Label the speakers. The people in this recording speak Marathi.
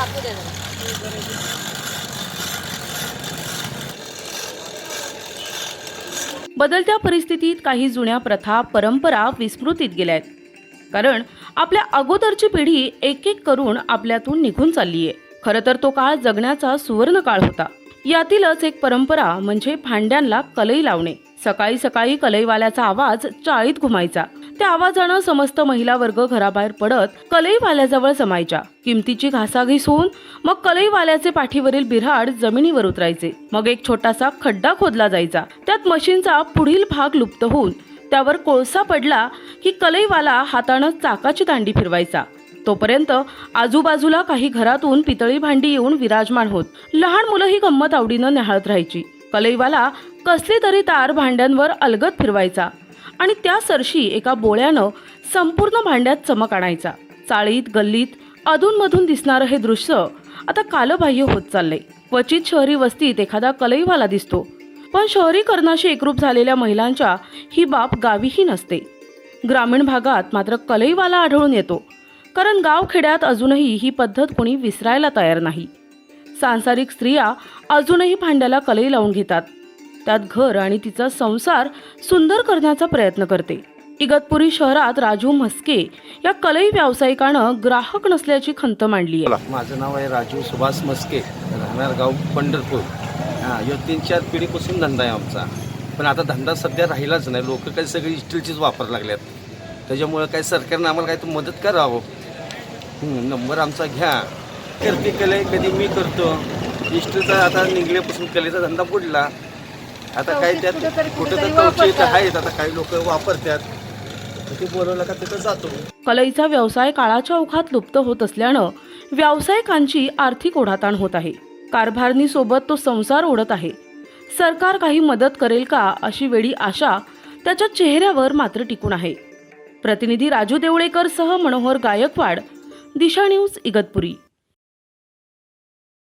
Speaker 1: कापू दे
Speaker 2: बदलत्या परिस्थितीत काही जुन्या प्रथा परंपरा विस्मृतीत गेल्या आहेत कारण आपल्या अगोदरची पिढी एक एक करून आपल्यातून निघून चालली आहे खरं तर तो काळ जगण्याचा सुवर्ण काळ होता. यातीलच एक परंपरा म्हणजे भांड्यांना कलई लावणे. सकाळी सकाळी कलईवाल्याचा आवाज चाळीत घुमायचा. त्या आवाजानं समस्त महिला वर्ग घराबाहेर पडत कलईवाल्याजवळ जमायच्या किमतीची घासाघीस होऊन मग कलईवाल्याचे पाठीवरील बिऱ्हाड जमिनीवर उतरायचे. मग एक छोटासा खड्डा खोदला जायचा. त्यात मशीनचा पुढील भाग लुप्त होऊन त्यावर कोळसा पडला की कलईवाला हातानं चाकाची दांडी फिरवायचा. तोपर्यंत आजूबाजूला काही घरातून पितळी भांडी येऊन विराजमान होत. लहान मुलं ही गंमत आवडीनं न्याहाळत राहायची. कलईवाला कसली तरी तार भांड्यांवर अलगत फिरवायचा. आणि त्या सरशी एका बोळ्यानं संपूर्ण भांड्यात चमक आणायचा. चाळीत गल्लीत अधूनमधून दिसणारं हे दृश्य आता कालबाह्य होत चाललंय. क्वचित शहरी वस्तीत एखादा कलईवाला दिसतो. पण शहरीकरणाशी एकरूप झालेल्या महिलांच्या ही बाब गावीही नसते. ग्रामीण भागात मात्र कलईवाला आढळून येतो. कारण गावखेड्यात अजूनही ही पद्धत कोणी विसरायला तयार नाही. सांसारिक स्त्रिया अजूनही भांड्याला कलई लावून घेतात. त्यात घर आणि तिचा संसार सुंदर करण्याचा प्रयत्न करते. इगतपुरी शहरात राजू म्हस्के या कलई व्यावसायिकानं ग्राहक नसल्याची खंत मांडली आहे.
Speaker 3: माझं नाव आहे राजू सुभाष मस्के राहणार गाव पंढरपूर. हां तीन चार पिढीपासून धंदा आहे आमचा. पण आता धंदा सध्या राहिलाच नाही. लोक काही सगळी स्टीलचीच वापर लागल्यात. त्याच्यामुळं काय सरकारनं आम्हाला काय तर मदत करावं. नंबर आमचा घ्या. करते कले कधी मी करतो. इस्टीलचा आता निघल्यापासून कलेचा धंदा बुडला. आता काय त्यात कुठं तर कवची तर आहेत. आता काही लोक वापरतात. ते बोलवलं का तिथं जातो.
Speaker 2: कलईचा व्यवसाय काळाच्या ओघात लुप्त होत असल्यानं व्यावसायिकांची आर्थिक ओढाताण होत आहे. कारभारणीसोबत तो संसार ओढत आहे. सरकार काही मदत करेल का अशी वेळी आशा त्याच्या चेहऱ्यावर मात्र टिकून आहे. प्रतिनिधी राजू देवळेकर सह मनोहर गायकवाड दिशा न्यूज इगतपुरी.